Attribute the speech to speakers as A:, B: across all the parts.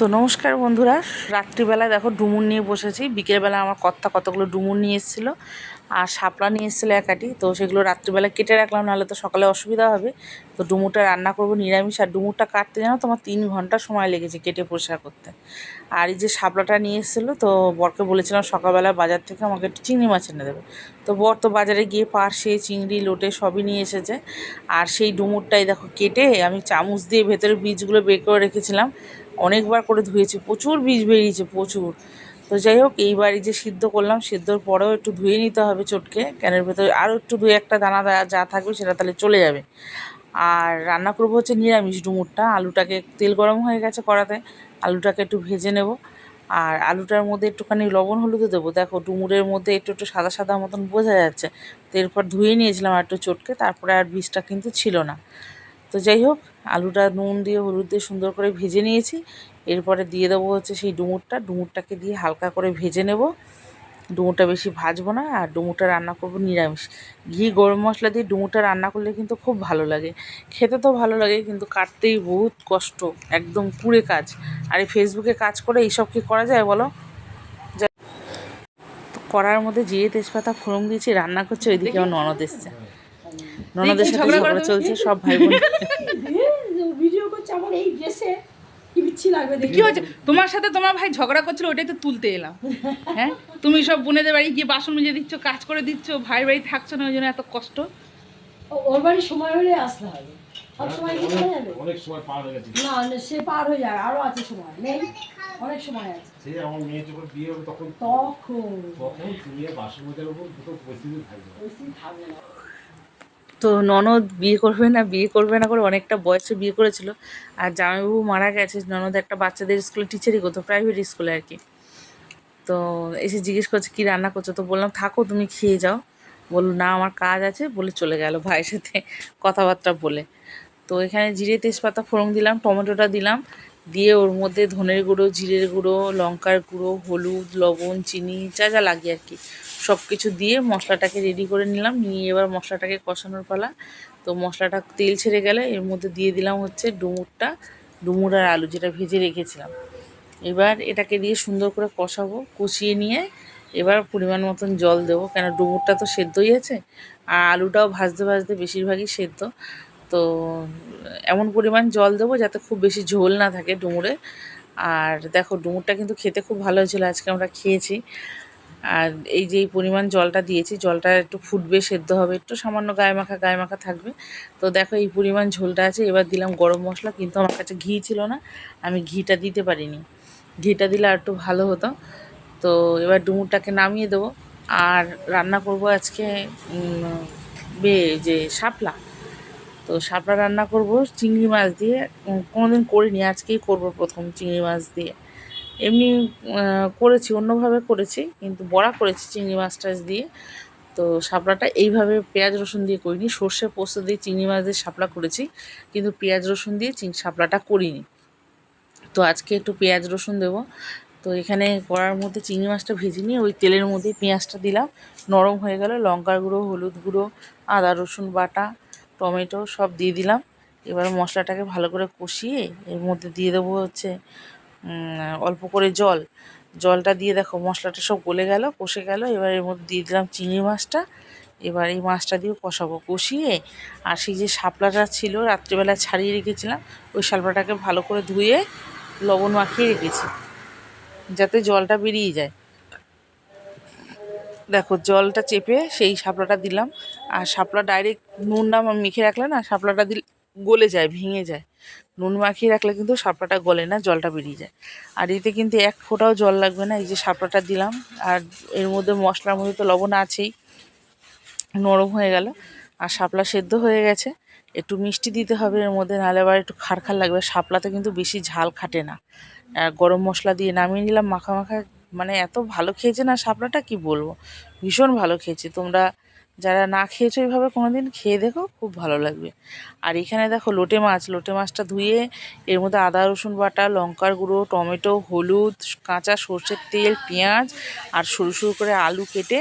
A: তো নমস্কার বন্ধুরা, রাত্রিবেলায় দেখো ডুমুর নিয়ে বসেছি। বিকেলবেলা আমার কর্তা কতগুলো ডুমুর নিয়ে এসেছিল আর শাপলা নিয়ে এসেছিল একাটি। তো সেগুলো রাত্রিবেলা কেটে রাখলাম, নাহলে তো সকালে অসুবিধা হবে। তো ডুমুরটা রান্না করব নিরামিষ। আর ডুমুরটা কাটতে জানো তোমার তিন ঘণ্টা সময় লেগেছে কেটে পরিষ্কার করতে। আর এই যে শাপলাটা নিয়ে এসেছিল, তো বরকে বলেছিলাম সকালবেলা বাজার থেকে আমাকে একটু চিংড়ি মাছ এনে দেবে। তো বর তো বাজারে গিয়ে পার্শে চিংড়ি, লোটে সবই নিয়ে এসেছে। আর সেই ডুমুরটাই দেখো কেটে আমি চামচ দিয়ে ভেতরে বীজগুলো বের করে রেখেছিলাম। অনেকবার করে ধুয়েছি, প্রচুর বীজ বেরিয়েছে, প্রচুর। তো যাই হোক এইবার এই যে সিদ্ধ করলাম, সিদ্ধর পরেও একটু ধুয়ে নিতে হবে চটকে, ক্যানের ভেতরে আরও একটু দুই একটা দানা যা থাকবে সেটা তাহলে চলে যাবে। আর রান্না করব হচ্ছে নিরামিষ ডুমুরটা, আলুটাকে তেল গরম হয়ে গেছে কড়াতে, আলুটাকে একটু ভেজে নেব। আর আলুটার মধ্যে একটুখানি লবণ হলুদ দেবো। দেখো, ডুমুরের মধ্যে একটু একটু সাদা সাদা মতন বোঝা যাচ্ছে। তো এরপর ধুয়ে নিয়েছিলাম আর একটু চটকে, তারপরে আর বীজটা কিন্তু ছিল না। তো যাই হোক আলুটা নুন দিয়ে হলুদ দিয়ে সুন্দর করে ভেজে নিয়েছি। এরপরে দিয়ে দেবো হচ্ছে সেই ডুমুরটা। ডুমুরটাকে দিয়ে হালকা করে ভেজে নেব। ডুমুরটা বেশি ভাজবো না আর ডুমুরটা রান্না করব নিরামিষ। ঘি গরম মশলা দিয়ে ডুমুরটা রান্না করলে কিন্তু খুব ভালো লাগে। খেতে তো ভালো লাগে কিন্তু কাটতেই বহুত কষ্ট। একদম পুরে কাজ। আর এই ফেসবুকে কাজ করে এইসব কি করা যায় বলো? করার মধ্যে যে তেজপাতা ফোড়ন দিয়েছি রান্না করছে ওইদিকে আমার ননদ এসছে। ননদের সাথে ঝগড়া চলছে সব ভাই বোন
B: ভিডিও করছে আমার এই ড্রেসে কি বিচ্ছি লাগবে দেখি।
C: কি হচ্ছে তোমার সাথে তোমার ভাই ঝগড়া করছিল ওইটাই তো তুলতে এলাম। হ্যাঁ? তুমি সব বোনেদের বাড়ি গিয়ে বাসন মেজে দিচ্ছ কাজ করে দিচ্ছ ভাই বাড়ি থাকছো না ওই জন্য এত কষ্ট?
B: ওর বাড়ি সময় হলে আসতে হবে। সব সময় যাবে।
D: অনেক সময় পার হয়ে গেছে।
B: না না, সে পার হয়ে যাবে আরও আছে সময়। নেই অনেক সময় আছে।
D: সে আমার মেয়ে যখন বিয়ে হবে তখন
B: তখন।
D: তখন তুমি বাসন মজার উপর দুটো পরিস্থিতি থাকবে।
B: পরিস্থিতি থাকবে না।
A: তো ননদ বিয়ে করবে না, বিয়ে করবে না করে অনেকটা বয়সে বিয়ে করেছিল। আর জামাইবাবু মারা গেছে, ননদ একটা বাচ্চাদের স্কুলে টিচারই করতো প্রাইভেট স্কুলে আর কি। তো এসে জিজ্ঞেস করছে, কী রান্না করছ? তো বললাম, থাকো, তুমি খেয়ে যাও। বলল, না, আমার কাজ আছে। বলে চলে গেল ভাইয়ের সাথে কথাবার্তা বলে। তো এখানে জিরে তেজপাতা ফোড়ন দিলাম, টমেটোটা দিলাম দিয়ে ওর মধ্যে ধনের গুঁড়ো, জিরের গুঁড়ো, লঙ্কার গুঁড়ো, হলুদ, লবণ, চিনি, যা যা লাগে আর কি। সব কিছু দিয়ে মশলাটাকে রেডি করে নিলাম। নিয়ে এবার মশলাটাকে কষানোর পালা। তো মশলাটা তেল ছেড়ে গেলে এর মধ্যে দিয়ে দিলাম হচ্ছে ডুমুরটা, ডুমুর আর আলু যেটা ভেজে রেখেছিলাম। এবার এটাকে দিয়ে সুন্দর করে কষাবো, কষিয়ে নিয়ে এবার পরিমাণ মতন জল দেবো। কেন ডুমুরটা তো সেদ্ধই আছে, আর আলুটাও ভাজতে ভাজতে বেশিরভাগই সেদ্ধ। তো এমন পরিমাণ জল দেবো যাতে খুব বেশি ঝোল না থাকে ডুমুরে। আর দেখো, ডুমুরটা কিন্তু খেতে খুব ভালো হয়েছিলো, আজকে আমরা খেয়েছি। আর এই যে এই পরিমাণ জলটা দিয়েছি, জলটা একটু ফুটবে, সেদ্ধ হবে, একটু সামান্য গায়ে মাখা গায়ে মাখা থাকবে। তো দেখো, এই পরিমাণ ঝোলটা আছে, এবার দিলাম গরম মশলা, কিন্তু আমার কাছে ঘি ছিল না, আমি ঘিটা দিতে পারিনি। ঘিটা দিলে আর একটু ভালো হতো। তো এবার ডুমুরটাকে নামিয়ে দেবো। আর রান্না করব আজকে বে, যে, শাপলা। তো শাপলা রান্না করব, চিংড়ি মাছ দিয়ে। কোনোদিন করিনি, আজকেই করব প্রথম চিংড়ি মাছ দিয়ে। এমনি করেছি, অন্যভাবে করেছি, কিন্তু বড়া করেছি চিংড়ি মাছ টাছ দিয়ে। তো শাপলাটা এইভাবে পেঁয়াজ, রসুন দিয়ে করিনি, সর্ষে পোস্ত দিয়ে চিংড়ি মাছ দিয়ে শাপলা করেছি, কিন্তু পেঁয়াজ, রসুন দিয়ে চিং শাপলাটা করিনি। তো আজকে একটু পেঁয়াজ, রসুন দেবো। তো এখানে কড়ার মধ্যে চিংড়ি মাছটা ভেজে নিয়ে ওই তেলের মধ্যে পেঁয়াজটা দিলাম, নরম হয়ে গেল, লঙ্কার গুঁড়ো, হলুদ গুঁড়ো, আদা, রসুন বাটা টমেটো সব দিয়ে দিলাম। এবার মশলাটাকে ভালো করে কষিয়ে এর মধ্যে দিয়ে দেবো হচ্ছে অল্প করে জল। জলটা দিয়ে দেখো মশলাটা সব গলে গেল, কষে গেল। এবার এর মধ্যে দিয়ে দিলাম চিংড়ি মাছটা। এবার এই মাছটা দিয়ে কষাবো। কষিয়ে আর সেই যে শাপলাটা ছিল, রাত্রিবেলা ছাড়িয়ে রেখেছিলাম, ওই শাপলাটাকে ভালো করে ধুয়ে লবণ মাখিয়ে রেখেছি, যাতে জলটা বেরিয়ে যায়। দেখো, জলটা চেপে সেই শাপলাটা দিলাম। আর শাপলা ডাইরেক্ট নুন না মেখে রাখলে না শাপলাটা দিল গলে যায়, ভেঙে যায়। নুন মাখিয়ে রাখলে কিন্তু শাপলাটা গলে না, জলটা বেরিয়ে যায়। আর এতে কিন্তু এক ফোঁটাও জল লাগবে না, এই যে শাপলাটা দিলাম। আর এর মধ্যে মশলার মধ্যে তো লবণ আছেই, নরম হয়ে গেল। আর শাপলা সেদ্ধ হয়ে গেছে। একটু মিষ্টি দিতে হবে এর মধ্যে, নাহলে আবার একটু খারখার লাগবে। শাপলাতে কিন্তু বেশি ঝাল খাটে না। আর গরম মশলা দিয়ে নামিয়ে নিলাম, মাখা মাখা মানে এত ভালো খেয়েছে না, শাপলাটা কি বলব? ভীষণ ভালো খেয়েছে। তোমরা যারা না খেয়েছো এইভাবে কোনো দিন খেয়ে দেখো, খুব ভালো লাগবে। আর এখানে দেখো লোটে মাছ, লোটে মাছটা ধুয়ে এর মধ্যে আদা, রসুন বাটা, লঙ্কার গুঁড়ো, টমেটো, হলুদ, কাঁচা সর্ষের তেল, পেঁয়াজ আর সরু সরু করে আলু কেটে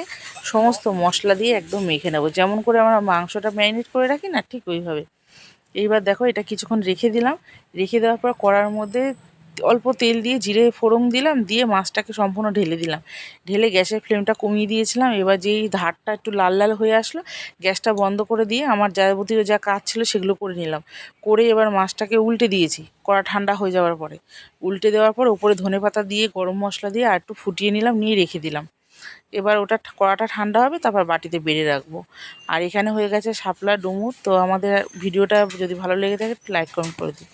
A: সমস্ত মশলা দিয়ে একদম মেখে নেব। যেমন করে আমরা মাংসটা ম্যারিনেট করে রাখি না, ঠিক ওইভাবে। এইবার দেখো এটা কিছুক্ষণ রেখে দিলাম। রেখে দেওয়ার পর কড়ার মধ্যে অল্প তেল দিয়ে জিরে ফোড়ন দিলাম, দিয়ে মাছটাকে সম্পূর্ণ ঢেলে দিলাম। ঢেলে গ্যাসের ফ্লেমটা কমিয়ে দিয়েছিলাম। এবার যেই ধারটা একটু লাল লাল হয়ে আসলো, গ্যাসটা বন্ধ করে দিয়ে আমার যাবতীয় যা কাজ ছিল সেগুলো করে নিলাম। করে এবার মাছটাকে উল্টে দিয়েছি, কড়া ঠান্ডা হয়ে যাওয়ার পরে। উল্টে দেওয়ার পর উপরে ধনে পাতা দিয়ে, গরম মশলা দিয়ে আর একটু ফুটিয়ে নিলাম, নিয়ে রেখে দিলাম। এবার ওটা কড়াটা ঠান্ডা হবে, তারপর বাটিতে বেড়ে রাখব। আর এখানে হয়ে গেছে শাপলা ডুমুর, তো আমাদের ভিডিওটা যদি ভালো লেগে থাকে লাইক কমেন্ট করে দিন